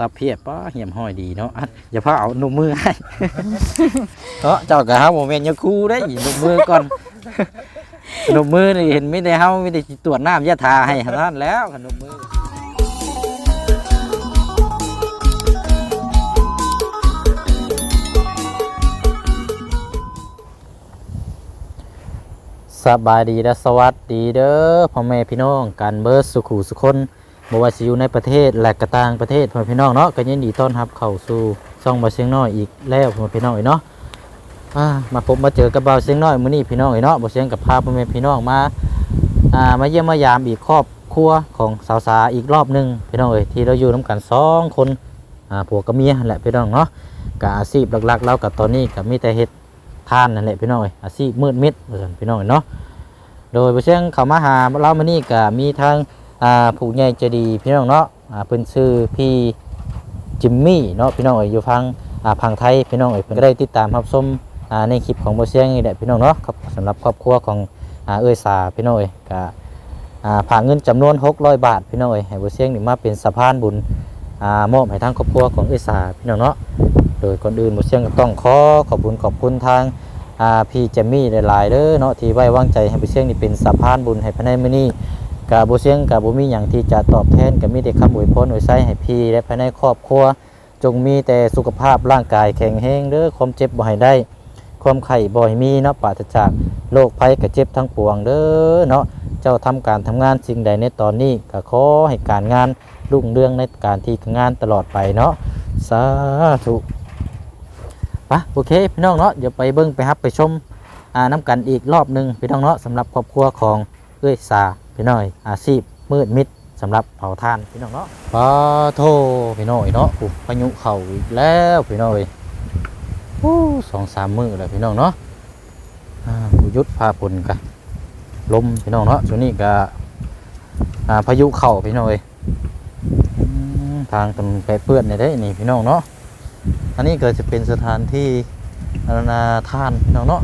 ตาเพียบป้าเหี่ยมห้อยดีเนาะอย่าพาเอาหนุ่มมือให้เนาะเจ้ากับเฮาโมเมนต์ยาคูได้หนุ่มมือก่อนหนุ่มมือนี่เห็นไม่ได้เฮาไม่ได้ตรวจน้ำยาทาให้ท่านแล้วหนุ่มมือสบายดีและสวัสดีเด้อพ่อแม่พี่น้องกันเบิร์สุขุสุคน บ่ว่าสิอยู่ในประเทศแหลกกระต่างประเทศพ่อพี่น้องเนาะก็ยินดีต้อนรับเข้าสู่ช่องบ่าวเชียงน้อยอีกแล้วพ่อพี่น้องเอ้ยเนาะมาพบมาเจอกับบ่าวเชียงน้อยมื้อนี้พี่น้องเอ้ยเนาะบ่วเชียงกับพาพ่อแม่พี่น้องมาอ่ามาเยี่ยมมายามอีกครอบครัวของสาวสาอีกรอบหนึ่งพี่น้องเอ้ยที่เราอยู่น้ำกันสองคนอ่าผัวกับเมียแหละพี่น้องเนาะกับอาชีพหลักๆเรากับตอนนี้กับมีแต่เห็ดทานนั่นแหละพี่น้องเอ้ยอาชีพมืดมิดว่าซั่นพี่น้องเอ้ยเนาะโดยบ่เชียงเข้ามาหาเรามื้อนี้กับมีทาง อาผู้ใหญ่ใจดีพี่น้องเนาะอาเพิ่นชื่อพี่จิมมี่เนาะพี่น้องเอ๋ยอยู่ฟังอ่าพังไทยพี่น้องเอ๋ยู่นก็ได้ติดตามรับชมอ่าในคลิปของโบเซียงนี่แหละพี่น้องเนาะครับสำหรับครอบครัวของอ่าเอ้ยสาพี่น้องเอ๋ยก็อ่าผ่ากเงินจำนวน 600 บาทพี่น้องเอ๋ยให้โบเซียงนี่มาเป็นสะพานบุญอ่ามอบให้ทางครอบครัวของเอ้ยสาพี่น้องเนาะโดยก่อนอื่นโบเซียงก็ต้องขอขอบคุณขอบคุณทางอ่าพี่จิมมี่หลายๆเด้อเนาะที่ไว้วางใจให้โบเซียงนี่เป็นสะพานบุญให้ภายในมื้อนี้ กาบุเสียงกาบุมีอย่างที่จะตอบแทนกับมีแต่คำอวยพรอวยใส้ให้พี่และภายในครอบครัว จงมีแต่สุขภาพร่างกายแข็งแรงเด้อความเจ็บบ่ให้ได้ ความไข่บ่อยมีเนาะปราศจากโรคภัยกับเจ็บทั้งปวงเด้อเนาะเจ้าทำการทำงานสิ่งใดในตอนนี้ก็ขอให้การงานรุ่งเรื่องในการที่งานตลอดไปเนาะสาธุปะโอเคพี่น้องเนาะเดี๋ยวไปเบิ้งไปฮับไปชมอ่าน้ำกันอีกรอบหนึ่งพี่น้องเนาะสำหรับครอบครัวของเอ้ยสา พี่น้อยอาชีพมืดมิดสำหรับเผาทานพี่น้องเนาะปาโทพี่น้อยเนาะปุ๊พายุเข่าอีกแล้วพี่น้อยอู้สองสามมือแล้วพี่น้องเนาะผู้ยุทพาปุ่นกะลมพี่น้องเนาะช่วงนี้กะพายุเข่าพี่น้อยทางตรงแปเปื้อนในได้นี่พี่น้องเนาะอันนี้เกิดจะเป็นสถานที่อาณาทานพี่น้องเนาะ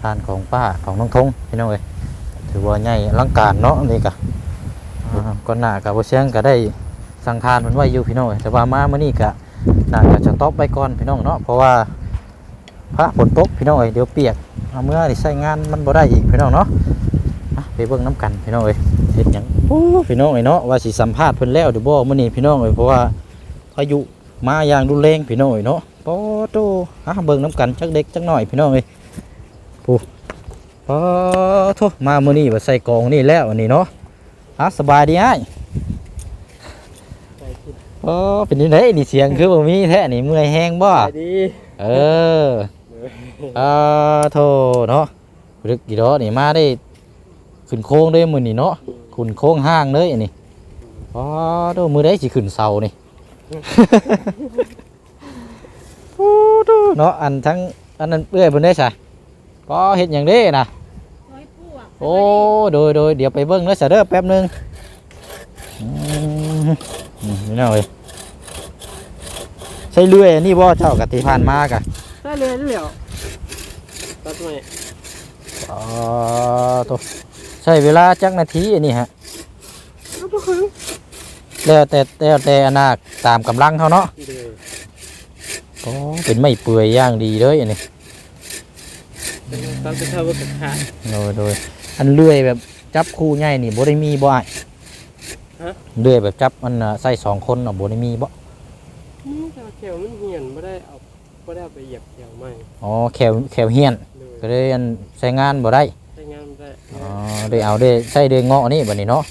ทานของป้าของน้องทงพี่น้องเลย ถือว่าใหญ่ลังการเนาะนี่กะก็หน้ากับโบเชียงก็ได้สังขารมันไว้อยู่พี่น้องแต่ว่ามาเมื่อนี้กะหน้าจะต๊อปไปก่อนพี่น้องเนาะเพราะว่าพระฝนตกพี่น้องเยเดี๋ยวเปียกเมื่อที่ใช้งานมันบ่ได้อีกพี่น้องเนาะไปเบิ้งน้ำกันพี่น้องเอ้ยเห็นยังพี่น้องเอ้เนาะว่าสิสัมภาษณ์เพิ่นแล้วเดี๋ยวบ่เมื่อนี้พี่น้องเอยเพราะว่าพายุมาอย่างรุนแรงพี่น้องเอ้ยเนาะปอโตอะเบิ้งน้ำกันจักเด็กจักหน่อยพี่น้องเอ้ยปู พอทุมามือนี่มาใส่กองนี่แล้วอันนี้เนาะอะสบายดีไอ้โอ้เป็นยังไงนี่เสียงคือบ่มีแท้นี่เมื่อยแห้งบ่ดีเออเออโทเนาะรึกกี่ดอนี่มาได้ขึ้นโค้งด้วยมือนี่เนาะขึ้นโค้งห้างเลยอันนี้อ๋อโดมือได้สิขึ้นเสานี่เนาะอันทั้งอันนั้นเปื่อยบนได้ใช่ ก็เห็นอย่างนี้นะโอ้โดยโดยเดี๋ยวไปเบิ้งเนื้อเสเด้อแป๊บนึงนี่น่อยใช่เรื่อยนี่บ่เจ้ากติพันมากอะใช่เรื่อยแเหลียวตัดไมอ๋อตัวใช่เวลาจักนาทีอันนี้ฮะแล้วแต่แล้แต่อนาคตามกำลังเขาเนาะโอ้เป็นไม่เปื่อยย่างดีเลยอันนี้ ฟังจะนเท่ากับขาโดยโดยอันเลื่อยแบบจับคู่ใหญ่นี่บ่ได้มีบ่อ้เลื่อยแบบจับมันใส่สองคนเนาะบ่ได้มีบ่แขวมันเหียนไม่ได้เอาไม่ได้ไปเหยียบแขวไม่อ๋อแขวแขวเหียนก็เลยอันใส่งานบ่ได้ใช้งานได้อ๋อได้เอาได้ใส่เด้เงาะนี่บบนี้เนาะ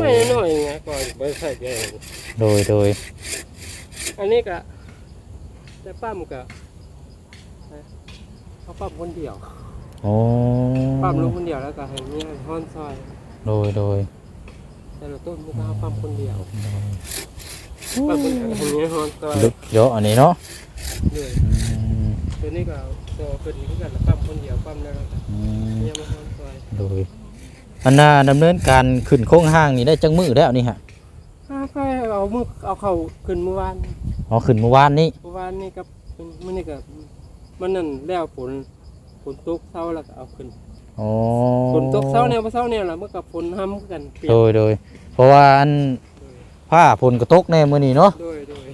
ไม่น้อยไงก่อนไปใส่แกโดยโดยอันนี้ก็แต่ป้ามก็ ขาปั๊มคนเดียวโอ้ปั๊มลูกคนเดียวแล้วก็ให้เนี่ยห้อนซอย โดยโดยแต่ละต้นมันก็เาปั๊มคนเดียวปั๊มคนเดียวให้เนี่ยห้อนซอยลึกเยอะอันนี้เนาะเหนื่อยตัวนี้ก็โตเป็นเหมือนกันปั๊มคนเดียวปั๊มแล้วก็เนี่ยมันห้อนซอยโดยอันน่าดำเนินการขึ้นโค้งห้างนี่ได้จังมือแล้วนี่ฮะใช่เอามือเอาเข่าขึ้นเมื่อวานอ๋อขึ้นเมื่อวานนี่เมื่อวานนี่กับมันนี่กับ มันนั่นแล้วฝนฝนตกเศร้าแล้วก็เอาขึ้นโอ้ฝนตกเศร้าแนวบ่เศร้าแนวล่ะมื่อกับฝนห้ำกันโดยโดยเพราะว่าอันผ้าฝนก็ตกแน่มื้อนี่เนาะโดยโดย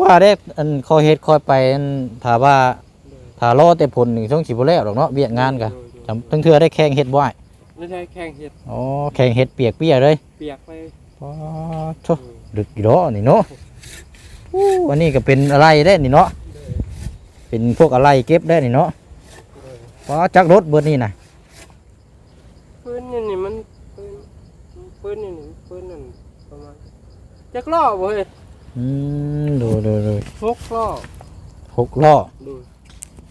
ว่าได้อันคอยเฮ็ดคอยไปอันถ้าว่าถ้ารอแต่ผลนึ่ช่วงฉีบ่แล้วรอกเนาะเบียกงานก็จำทั้งเธอได้แข่งเฮ็ดบ่ไยไม่ใช่แข่งเฮ็ดอ๋อแข่งเฮ็ดเปียกเปียกเลยเปียกไปอ๋อโธ่ดึกอีดอนี่เนาะวันนี้ก็เป็นอะไรได้นี่เนาะ เป็นพวกอะไรเก็บได้นี่เนาะโดยป๊าดจักรถเบิดนี่น่ะปืนนี่นี่มันปืนปืนนี่นี่ปืนนั่นประมาณจักรล้อบ่เฮ้ยอืมดูดูดูหกล้อหกล้อดู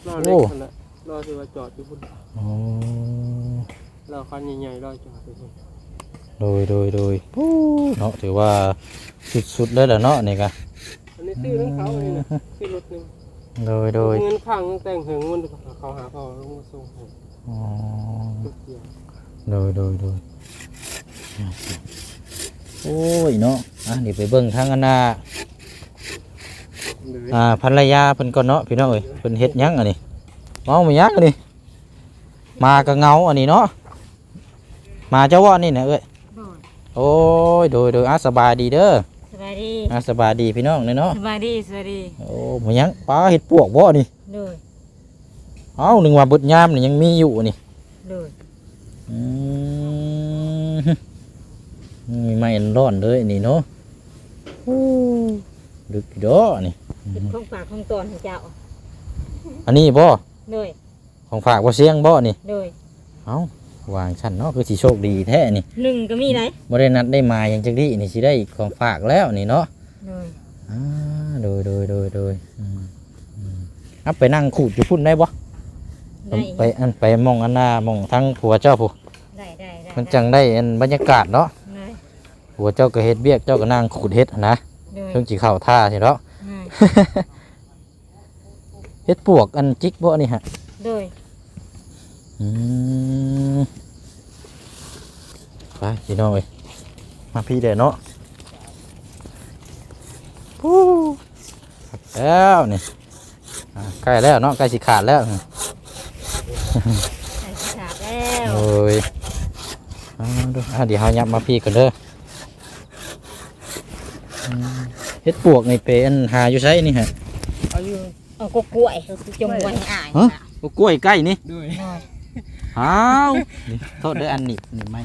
ล้อเล็กโอ้นั่นแหละล้อที่ว่าจอดอยู่พุ่นอ๋อล้อคันใหญ่ๆล้อจอดอยู่พุ่นโดยโดยโดยปู้เนาะถือว่าสุดๆเลยแหละเนาะนี่ก็อันนี้ซื้อของเขาเลยนะซื้อรถหนึง โดยโดยเงินข้างแต่งหิงเงินเขาหาเขาลงมาส่งให้อ๋อรถเดียโดยโดยโดยโอ้ยเนาะอะเดี๋ยวไปเบิ่งทางอันน่ะเลยอ่าภรรยาเพิ่นก็เนาะพี่น้องเอ้ยเพิ่นเฮ็ดหยังอันนี้เมามาหยังอันนี้มาก็เงาอันนี้เนาะมาเจ้าว่านี่นะเอ้ยโดยโอ้ยโดยโดยอะสบายดีเด้อ สวัสดีอะสบายดีพี่น้องเด้อเนาะสวัสดีสวัสดีโอ้มาหยังปลาเฮ็ดปวกบ่นี่โดยเอ้านึกว่าเบิดยามนี่ยังมีอยู่นี่โดยอืมมีไม้อันร้อนเลยนี่เนาะโอ้ดึกดอนี่เป็นของฝากของตอนของเจ้าอันนี้บ่โดยของฝากบ่เสียงบ่นี่โดยเอ้า วางชั้นเนาะคือสิโชคดีแท้นี่หนึ่งก็มีไหนบ่ได้นัดได้มาอย่างจักดีนี่สิได้ของฝากแล้วนี่เนาะโดยอ่าโดยโดยโดยโดยอืมอืมเอาไปนั่งขูดอยู่พุ่นได้บ่ได้ไปอันไปมองอันหน้ามองทั้งผัวเจ้าผู้ได้ได้ได้มันจังได้อันบรรยากาศเนาะได้ผัวเจ้าก็เฮ็ดเบียกเจ้าก็นั่งขูดเฮ็ดหั้นนะโดยเพิ่งสิเข้าท่าสิเนาะได้เฮ็ดปวกอันจิกบ่นี่ฮะโดยอืม ไปพี่น้องเอ้ยมาพี่เด้อเนาะปู้แล้วนี่อ่าใกล้แล้วเนาะใกล้สิขาดแล้วได้สิขาดแล้วโอ้ยเอาดูอะเดี๋ยวเฮายับมาพี่กันเด้ออืมเฮ็ดปวกนี่เป็นหาอยู่ไสนี่ฮะอายุเอากกล้วยจงไว้ให้อ่านฮะกล้วยใกล้นี่ด้วย อ้าวนี่โทษเด้ออันนี้นี่ไม่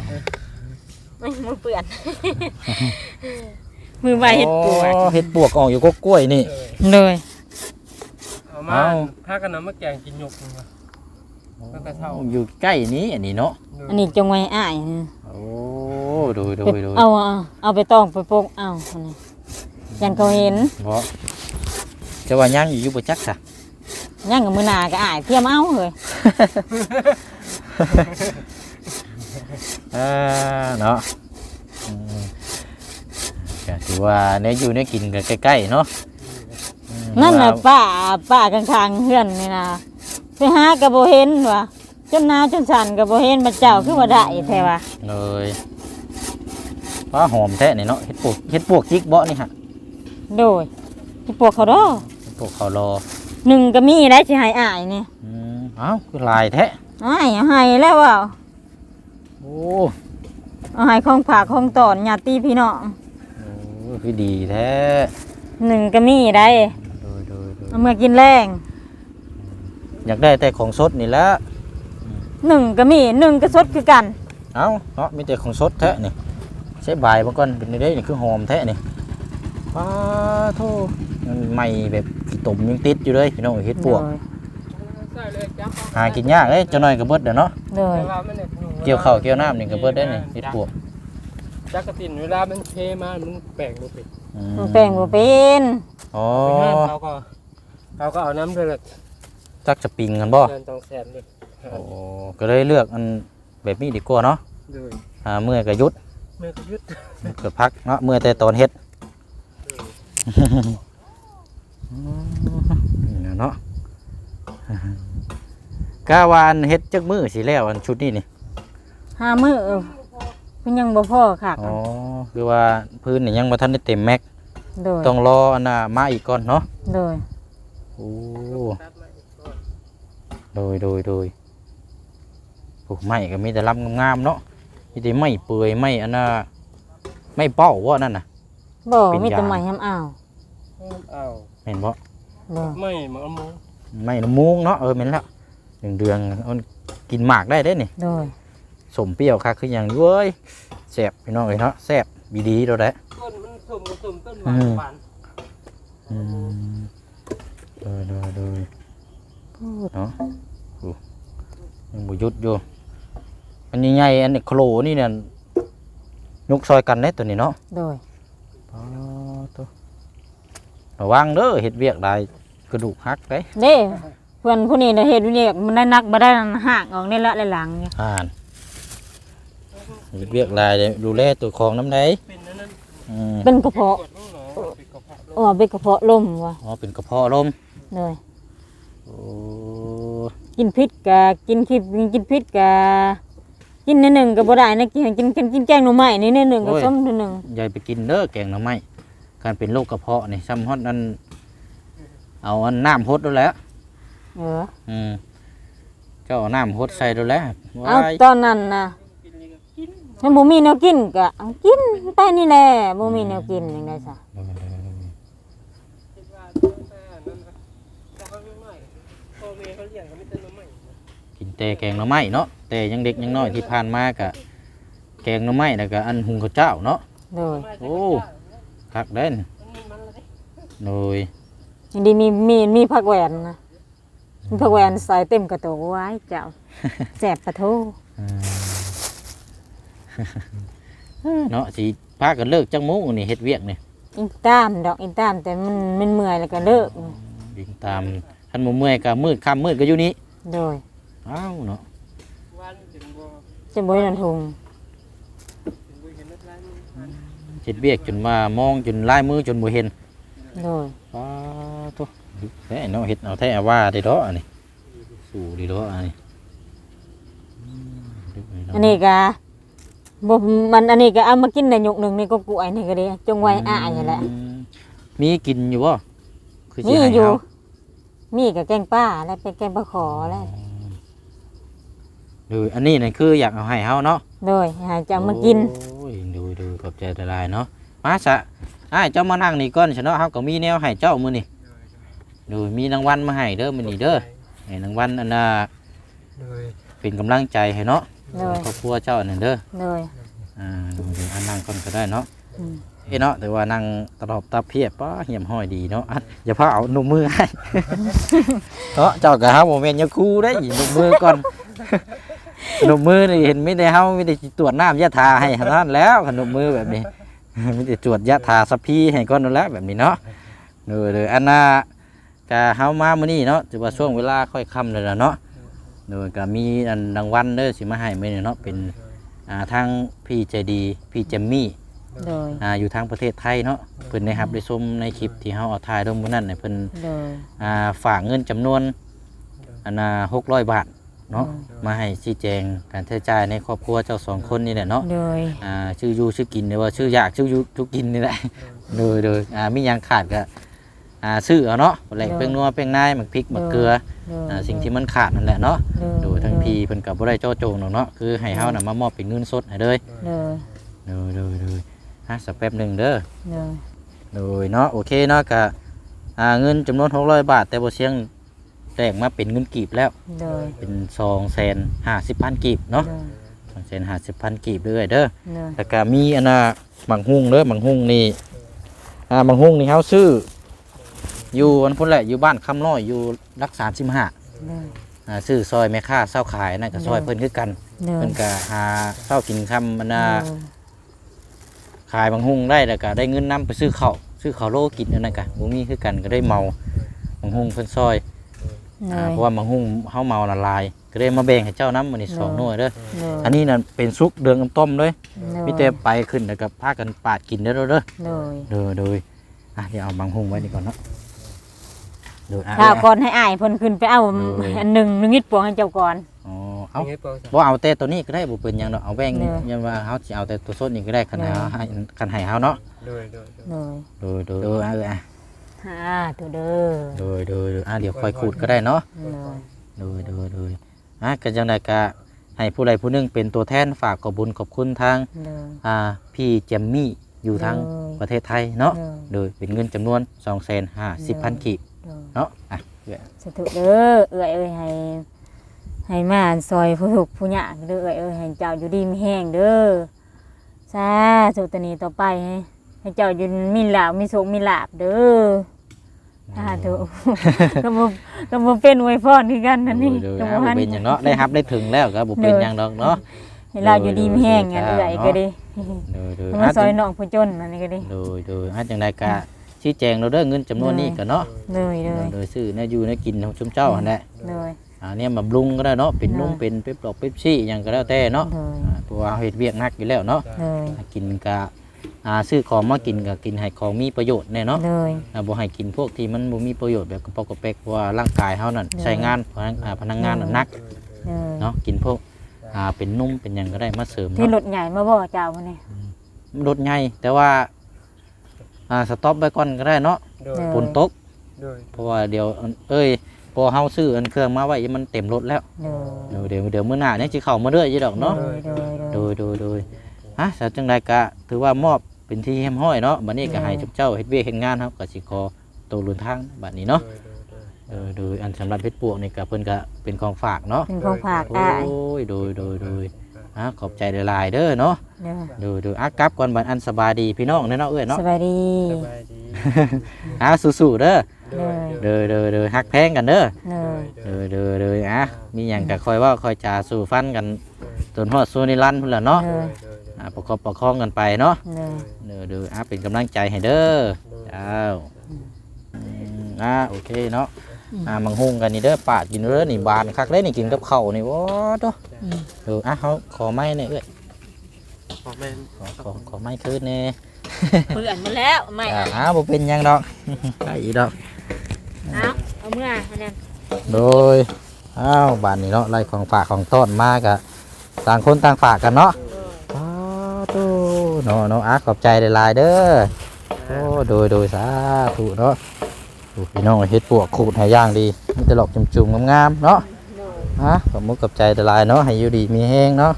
ไม่มือเปื่อน มือใบเห็ดปวดอ๋อเฮ็ดปวกออกอยู่ก็กล้วยนี่โดยเอามาเอาถ้ากันน้ำมะแกงกินหยกนึงว่ะมันก็เท่าอยู่ใกล้นี้อันนี้เนาะ อันนี้จงไว้ให้อ่านโอ้ดูดูดูเอาเอาเอาไปต้องไปโปกเอาอันนี้ยันเขาเห็นเพราะจะว่าย่างอยู่อยู่บ่จักซะย่างกับมือหนาก็อ่ายเทียมเอาเลย อ่าเนาะอืมก็ถือว่าเนี่ยอยู่เนี่ยกินกันใกล้ๆเนาะอืมนั่นน่ะว่าป้าป้าข้างๆเพื่อนนี่นะไปหากระโบเห็นวะจนหนาวจนสั่นกระโบเห็นมาเจ้าขึ้นมาได้แท้วะเลยว่าหอมแท้นี่เนาะเฮ็ดปวกเฮ็ดปวกจิกบ่นี่ฮะโดยที่ปวกเขาดอเฮ็ดปวกเขารอหนึ่งก็มีได้สิใหายอายนี่อืมเอ้าคือลายแท้ อายเอาใหายแล้วว่าโอ้เอาใหายของผากของตอนญาติพี่น้องโอ้คือดีแท้หนึ่งก็มีได้โดยโดยโดยเอามื่อกินแรงอยากได้แต่ของสดนี่แหละหนึ่งก็มีหนึ่งก็สดคือกัน เอ้าเนาะมีแต่ของสดแท้นี่ใช้ใบายมาก่อนเป็นได้นี่คือหอมแท้นี่ป้าโทมันใหม่แบบขี้ตมยังติดอยู่เลยพี่น้องเฮ็ดปวกใส่เลยจับ หากินยากเอ้ยเจะน้อยก็เบิดเด้อเนาะโดยเวลามันเนี่ยหนูเกี่ยวข้าวเกี่ยวน้ำนี่ก็เบิดได้นี่เฮ็ดปวกจักกระตินเวลามันเทมามันแปลงบ่เป็นอืมันแป้งบ่เป็นอ๋อไปห้ามเขาก็เขาก็เอาน้ำเดือดจักจะปิงกันบ่เดินตองแสนเลยโอ้ก็เลยเลือกอันแบบนี้ดีกว่าเนาะด้วยอ่าเมื่อยก็หยุดแม่ก็ยึดก็พักเนาะเมื่อยแต่ตอนเฮ็ดนี่นะเนาะ กาวาอันเฮ็ดจักมือสิแล้วอันชุดนี้นี่ห้ามื้อเพิ่นยังบ่พอค่ะอ๋อคือว่าพื้นนี่ยังบ่ทันได้เต็มแม็กโดยต้องรออันน่ะมาอีกก่อนเนาะโดยโอ้โดยโดยโดยโอ้ไม้ก็มีแต่ลำงามๆเนาะมีแต่ไม้เปื่อยไม้อันน่ะไม้เป้าว่านั่นน่ะบ่เป็นมีแต่ยางไม้ยำอ้าวอ้าวเห็นบ่บ่ไม่มันเอามือไม่น้ำมูงเนาะเออแม่นแล้วหนึ่ง เดือนมันกินหมากได้เด้นี่โดยสมเปรี้ยวคักคือหยังเว้ยแซ่บพี่น้องเอ้ยเนาะแซ่บบีดีเราได้ต้นมันสมกับสมต้นหวานอืมหวานอืมโดยโดยโดยเนาะโอ้ยังบ่หยุดอยู่อันนี้ใหญ่อันนี้โคลนี่เนี่ยยกซอยกันเด้ตัวนี้เนาะโดยอ๋อตัวระวังเด้อเฮ็ดเวียกได้กระดูกหักเด้เด้ เพื่อนผู้นี้น่ะเฮ็ดอยู่นี่มันได้นักบ่ได้หักออกนี่ละหลังๆเนี่ยอ่านเฮ็ดเวียกหลายเด้ดูแลตัวของน้ำได้เป็นนั่นนั่นอืมเป็นกระเพาะกดลูกเหรอเป็นกระเพาะลูกอ๋อเป็นกระเพาะลมว่ะอ๋อเป็นกระเพาะลมโดยโอ้กินพิษกะกินคลิปกินพิษกะกินนิดหนึ่งก็บ่ได้นะกินกินกินกินแกงหน่อไม้นี่นิดหนึ่งก็ส้มนิดหนึ่งยายไปกินเด้อแกงหน่อไม้การเป็นโรคกระเพาะนี่ซ้ำฮอดอัน เอาอันน้ำฮดแล้วแหล้ว เออ อืมเจ้าเอาน้ำฮดใส่แล้วแหล้วเอาตอนนั้นนะถ้าบ่มีแนวกินก็เอากินไปนี่แหละบ่มีแนวกินจังได๋ซะคิดว่าแต่นั่นนะแต่เขาไม่ไม่พ่อแม่เขาเลี้ยงเขาไม่เต้นน้ำไม่กินแต่แกงหน่อไม้เนาะแต่ยังเด็กยังน้อยที่ผ่านมากะแกงหน่อไม้แล้วก็อันหุงข้าวเจ้าเนาะโดยโอ้คักเด่นมันมันมันเลยโดยยังดีมีมีมีผักแหวนนะ มีผักแหวนใส่เต็มกระโตกไว้เจ้าแซ่บปะโทเนาะสิพากันเลิกจังมุ้งนี่เฮ็ดเวียกนี่อินตามดอกอินตามแต่มันมันเมื่อยแล้วก็เลิกวิ่งตามคันบ่เมื่อยก็มืดค่ำมืดก็อยู่นี่โดยอ้าวเนาะวันถึงบัวจะบ่ได้นันทุงถึงบัวเห็นนักร้านมันเฮ็ดเวียกจนว่ามองจนลายมือจนบ่เห็นโดยป้าตุ แท้เนาะเฮ็ดเอาแท้ว่าได้ดอกอันนี้สู้ดีดอกอันนี้อืมอันนี้ก็บ่มันอันนี้ก็เอามากินได้ยกหนึงนี่ก็กล้วยนี่ก็ดีจงไว้อ้ายนี่แหละอืมมีกินอยู่บ่คือสิมีให้อยู่เฮามีกับแกงป้าแล้วเป็นแกงปลาขอแล้วดูอันนี้นั่นคืออยากเอาให้เฮาเนาะโดยหาจะเอามากินโอ้ยดูดูขอบใจหลายๆเนาะมาซะอ้ายเจ้ามานั่งนี่ก่อนซะเนาะเฮาก็มีแนวให้เจ้ามื้อนี่ ดูมีรางวัลมาให้เด้อมื้อนี้เด้อให้รางวัลอันน่ะเลยเป็นกำลังใจให้เนาะโดยครอบครัวเจ้านั่นเด้อโดยอ่าดูดูอันนั่งก่อนก็ได้เนาะอืมเอ้เนาะแต่ว่านั่งตลอบตาเพียบป้าเหี่ยมห้อยดีเนาะอัดอย่าพาเอาหนุ่มมือให้ เนาะเจ้าก็หาโมเมนต์อยาคูได้หนุ่มมือก่อน หนุ่มมือนี่เห็นไม่ได้เฮาไม่ได้ตรวจน้ำยาทาให้เท่านั้นแล้วขนมมือแบบนี้ ไม่ได้ตรวจยาทาสะพีให้ก่อนนั่นแหล้วแบบนี้เนาะเออเลยอันน่ะ กะเฮามามื้อนี้เนาะถือว่าช่วงเวลาค่อยค่ำเลยล่ะเนาะโดยก็มีอันรางวัลเด้อสิมาให้มื้อนี้เนาะเป็นอ่าทางพี่ใจดีพี่เจมมี่โดย อ่าอยู่ทางประเทศไทยเนาะเพิ่นได้รับได้ชมในคลิปที่เฮาเอาถ่ายลงมื้อนั้นน่ะเพิ่นโดย อ่าฝากเงินจำนวนอันน่ะ600 บาทเนาะมาให้ชี้แจงการใช้จ่ายในครอบครัวเจ้าสองคนนี่แหละเนาะ โดย อ่าชื่ออยู่ชื่อกินหรือว่าชื่ออยากชื่ออยู่ทุกกินนี่แหละ โดยโดยอ่ามีหยังขาดก็ อ่าซื้อเอาเนาะแหล่งเป้งนัวเป้งนายหมักพริกหมักเกลือโดยอ่าสิ่งที่มันขาดนั่นแหละเนาะโดยโดยทั้งพีเพิ่นก็บ่ได้เจ้าโจงหรอกเนาะคือให้เฮาน่ะมามอบเป็นเงินสดให้เลยโดยโดยโดยโดยฮะสักแป๊บหนึงเด้อโดยโดยเนาะโอเคเนาะก็อ่าเงินจำนวน600บาทแต่บ่เสียงแตกมาเป็นเงินกีบแล้วโดยเป็น2แสน50พันกีบเนาะโดย2แสน50พันกีบเด้อเด้อโดยแล้วก็มีอันน่ะหมังหุ่งเด้อหมังหุ่งนี่อ่าหมังหุ่งนี่เฮาซื้อ อยู่อันพุ่นแหละอยู่บ้านคำน้อยอยู่รัก35โดย อ่าซื้อซอยแม่ค้าเศร้าขายนั่นก็ซอยเพิ่นคือกันโดยเพิ่นก็หาเศร้ากินคำมันน่ะโดยขายบางหุ่งได้แล้วก็ได้เงินนํไปซื้อข้าวซื้อข้าวโลกินอันนั้นก็บ่มีคือกันก็ได้เมาบางหุ่งเพิ่นซอยโดอ่าย เพราะว่าบางหุ่งเฮาเมาละลาย ก็ได้มาแบ่งให้เจ้านํมื้อนี้สองหน่วยเด้อโดยอันนี้น่ะเป็นซุกเดืองน้ำต้มเด้อโดยมีแต่ไปขึ้นแล้วก็พากันปาดกินเด้อเด้อ โดย เด้อเด้ออะเดี๋ยวเอาบางหุ่งไว้นี่ก่อนเนาะ เด้ออะข้าวก่อนให้อ้ายเพิ่นขึ้นไปเอาอันหนึ่งหนึ่งนิดปวงให้เจ้าก่อน อ๋อเอาเอาไงเปล่าจ้ะบ่เอาแต่ตัวนี้ก็ได้บ่เป็นหยังดอกเอาแบ่งเด้ออ ยังว่าเฮาสิเอาแต่ตัวสดนี่ก็ได้คันให้เด้อเฮาให้คันให้เฮาเนาะเลยเลยเลยโดยโดยโดยโดยอะเอออะฮ่าถูกเด้อโดยโดยโดยอะเดี๋ยวค่อยขูดก็ได้เนาะโดยโดยโดยโดยอะก็จังได๋ก็ให้ผู้ใดผู้หนึงเป็นตัวแทนฝากขอบคุญขอบคุณทางโดยอ่าพี่เจมมี่อยู่ทางโดยประเทศไทยเนาะโดยโดยเป็นเงินจำนวน 250,000กีบโดย เนาะอะเอื้อยสาธุเด้อเอื้อยเอ้ยให้ ให้มาซอยผู้ทุกข์ผู้ยากเด้อเอื้อยเอ้ยให้เจ้าอยู่ดีมีแห้งเด้อสาธุตอนนี้ต่อไปให้ให้เจ้าอยู่มีลาภมีสุขมีลาภเด้อสาธุก็บ่ก็บ่เป็นอวยพรคือกันนั่นนี่โดยก็โดยบ่อะทับ่น เป็นหยังเนาะได้รับได้ถึงแล้วก็บ่เป็นหยังดอกเนาะ ให้เราอยู่ดีมีแห้งกันโดยเอื้อยก็ดีโดยโดยให้มาซอยน้องผู้จนนั่นนี่ก็ดีโดยโดยอาจังไดก็ ชี้แจงเราเด้อเงินจำนวนนี้ก็เนาะเลยเลยโดยซื้อเนื้ออยู่เนื้อกินของชุมเจ้าหั่นแหละเลยอ่าเนี่ยบำรุงก็ได้เนาะเป็นนุ่มได้เป็นเป๊ปดอกเป๊ปซี่หยังก็แล้วแต่เนาะเลยอ่าเพราะว่าเฮ็ดเวียกหนักอยู่แล้วเนาะเลยกินก็อ่าซื้อของมากินก็กินให้ของมีประโยชน์แน่เนาะ เลยอ่าบ่ให้กินพวกที่มันบ่มีประโยชน์แบบกระเปอกกระเปกเพราะว่าร่างกายเฮานั่นได้ใช้งานพนักอ่าพนักงานน่ะหนักเลยเนาะกินพวกอ่าเป็นนุ่มเป็นหยังก็ได้มาเสริมที่เนาะรถใหญ่มาบ่เจ้ามื้อนี้รถใหญ่แต่ว่า อ่าสต็อปไว้ก่อนก็ได้เนาะโดยเออฝนตก โดยเพราะว่าเดี๋ยวอันเอ้ยพอเฮาซื้ออันเครื่องมาไว้มันเต็มรถแล้วเลยเดี๋ยวเดี๋ยวเดี๋ยวมื้อหน้าเนี่ยสิเข้ามาเรื่อยอยู่ดอกเนาะเลยเลยโดยโดยโดยฮะสาวจังไดก็ถือว่ามอบเป็นที่เฮียมห้อยเนาะบัดนี้ก็ให้เออเจ้าเจ้าเฮ็ดเวียกเฮ็ดงานครับก็สิขอตัวลุนทางบัดนี้เนาะโดยโดยโดยเออโดยอันสำหรับเพชรปวกนี่ก็เพิ่นก็เป็นของฝากเนาะเป็นของฝากโอ้ได้ยโดยโดยโดย ฮะขอบใจหลายๆเด้อเนาะเลยโดยโดยอะกลับก่อนบัดอันสบายดีพี่น้องเนาะเนาะเอ้ยเนาะสบายดีสบายดีอะสู้ๆเด้อโดยเลยเด้อเด้อเด้อฮักแพงกันเด้อเลยเด้อเด้อเด้ออะมีหยังก็คอยเว่าคอยจาสู่ฟันกันจนฮอดสู้นิรันดร์พุ่นล่ะเนาะเลยอะประคบประคองกันไปเนาะเลยเด้อเด้ออะเป็นกำลังใจให้เด้อเจ้าอืมอะโอเคเนาะอะมังหุงกันนี่เด้อปาดกินเด้อนี่บานคักเลยนี่กินกับข้าวนี่โว้ตัว เอออะเขาขอไม้หน่อยเอ้ยขอแม่นขอขอขอไม้คืนนี่เปื่อนมาแล้วไม่อ่าอะบ่เป็นหยังดอก ได้อีดอก เอาเอาเมื่ออันนั้นโดยอ้าวบ้านนี้เนาะไล่ของฝากของต้นมากอะต่างคนต่างฝากกันเนาะอ้าวตู้เนาะเนาะอะขอบใจหลายๆเด้อโอ้โดยโดยสาธุเนาะดูพี่น้องเฮ็ดปวกขูดให้ย่างดีมีแต่หลอกจุ่มๆงามๆเนาะ ฮะขอบมุกขอบใจหลายๆเนาะให้อยู่ดีมีแห้งเนาะ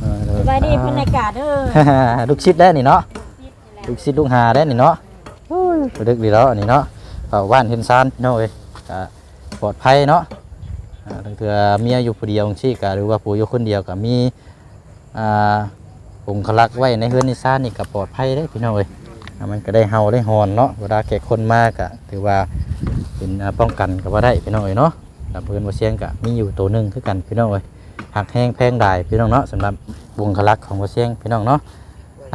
เออเด้อสบายดีบรรยากาศเด้อลูกชิดได้นี่เนาะลูกชิดลูกหาได้นี่เนาะโอ้ยไปดึกดีแล้วนี่เนาะเข้าบ้านเฮนซานพี่น้องเอ้ยก็ปลอดภัยเนาะอ่าถ้าเถื่อเมียอยู่ผู้เดียวจังซี่ก็หรือว่าผู้อยู่คนเดียวก็มีอ่าองคลักษ์ไว้ในเฮือนในซ่านนี่ก็ปลอดภัยเด้พี่น้องเอ้ยอ่ามันก็ได้เฮาได้ฮอนเนาะเวลาแขกคนมากก็ถือว่าเป็นอ่าป้องกันก็ว่าได้พี่น้องเอ้ยเนาะ แต่เพิ่นบ่เสียงก็มีอยู่ตัวหนึงคือกันพี่น้องเอ้ยหักแห้งแพงได้พี่น้องเนาะสำหรับวงคลักษ์ของบ่เสียงพี่น้องเนาะ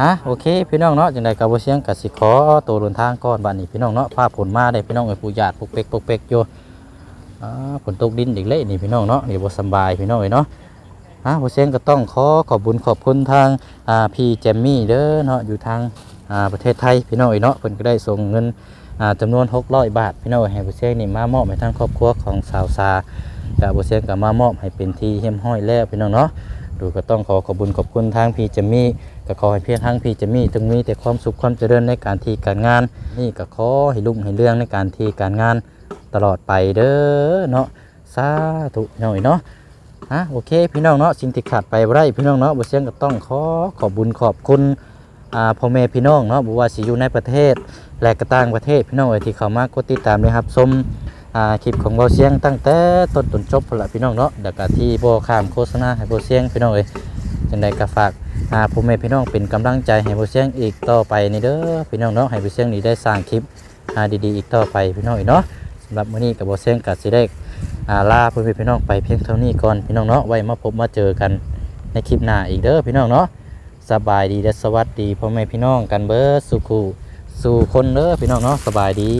อะโอเคพี่น้องเนาะจังไดก็บ่เสียงก็สิขอตัวหนทางก่อนบัดนี้พี่น้องเนาะพาผลมาได้พี่น้องเอ้ยผู้ญาติปกเปกปกเปกอยู่อ่าฝนตกดินอีกเลยนี่พี่น้องเนาะเดี๋ยวบ่สบายพี่น้องเอ้ยเนาะอ่าบ่เซงก็ต้องขอขอบคุญขอบคุณทางอ่าพี่แจมมี่เด้อเนาะอยู่ทางอ่าประเทศไทยพี่น้องเอ้ยเนาะเพิ่นก็ได้ส่งเงิน จำนวน600บาทพี่น้องเอ้ยให้บ่เซงนี่มามอบให้ทางครอบครัวของสาวซาก็บ่เซงก็มามอบให้เป็นที่เฮียมห้อยแล้วพี่น้องเนาะดูก็ต้องขอขอบุญขอบคุณทางพี่จมมี่ก็ขอให้เพียงทางพี่จมมี่จงมีแต่ความสุขความเจริญในการที่การงาน นี่ก็ขอให้รุ่งให้เรื่องในการที่การงานตลอดไปเด้อเนาะสาธุหน่อยเนาะฮะโอเค พี่น้องเนาะสิ่งที่ขาดไปได้พี่น้องเนาะบ่เสียงก็ต้องขอขอบบุญขอบคุณ พ่อแม่พี่น้องเนาะบ่ว่าสิอยู่ในประเทศ และก็ต่างประเทศพี่น้องเอ้ยที่เข้ามากดติดตามเลยครับชมอ่าคลิปของเบาเสียงตั้งแต่ต้นจนจบพุ่นละพี่น้องเนาะแล้วก็ที่บ่ข้ามโฆษณาให้เบาเสียงพี่น้องเอ้ยจังใดก็ฝากอ่าพ่อแม่พี่น้องเป็นกำลังใจให้เบาเสียงอีกต่อไปนี่เด้อพี่น้องเนาะให้เบาเสียงนี่ได้สร้างคลิปอ่าดีๆอีกต่อไปพี่น้องเอ้ยเนาะสำหรับมื้อนี้กับบ่เสียงกับสิได้อ่าลาพ่อนพี่น้องไปเพียงเท่านี้ก่อนพี่น้องเนาะไว้มาพบมาเจอกันในคลิปหน้าอีกเด้อพี่น้องเนาะ สบายดีและสวัสดีพ่อแม่พี่น้องกันเบิดสุขูสู่คนเด้อพี่น้องเนาะสบายดี